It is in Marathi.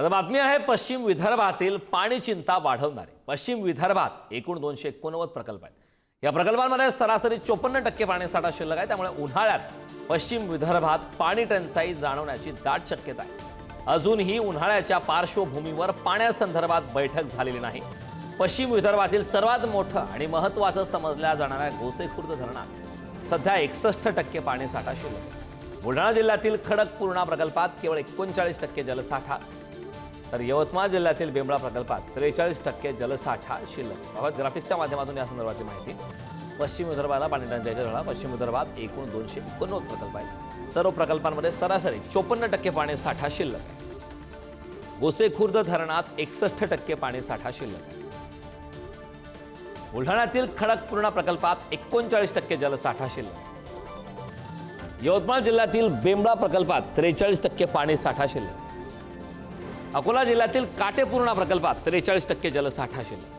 आता बातमी आहे पश्चिम विदर्भातील पाणी चिंता वाढवणारे. पश्चिम विदर्भात एकूण दोनशे एकोणनव्वद प्रकल्प आहेत. या प्रकल्पांमध्ये सरासरी चोपन्न टक्के पाणीसाठा शिल्लक आहे त्यामुळे उन्हाळ्यात पश्चिम विदर्भात पाणी टंचाई जाणवण्याची दाट शक्यता आहे. अजूनही उन्हाळ्याच्या पार्श्वभूमीवर पाण्यासंदर्भात बैठक झालेली नाही. पश्चिम विदर्भातील सर्वात मोठं आणि महत्त्वाचं समजल्या जाणाऱ्या गोसेखुर्द धरणात सध्या एकसष्ट टक्के पाणीसाठा शिल्लक बुलढाणा जिल्ह्यातील खडकपूर्णा प्रकल्पात केवळ एकोणचाळीस टक्के जलसाठा तर यवतमाळ जिल्ह्यातील बेंबळा प्रकल्पात त्रेचाळीस टक्के जलसाठा शिल्लक. बाबत ग्राफिक्सच्या माध्यमातून या संदर्भातली माहिती. पश्चिम विदर्भाला पाणी टंचाईचा झाला पश्चिम विदर्भात एकूण दोनशे एकोणनव्वद प्रकल्प आहेत. सर्व प्रकल्पांमध्ये सरासरी चोपन्न टक्के पाणी साठा शिल्लक आहे. गोसेखुर्द धरणात एकसष्ट टक्के पाणी साठा शिल्लक आहे. बुलढाण्यातील खडकपूर्णा प्रकल्पात एकोणचाळीस टक्के जलसाठा शिल्लक यवतमाळ जिल्ह्यातील बेंबळा प्रकल्पात त्रेचाळीस टक्के पाणी साठा शिल्लक अकोला जिल्ह्यातील काटेपूर्णा प्रकल्पात त्रेचाळीस टक्के जलसाठा शिल्लक.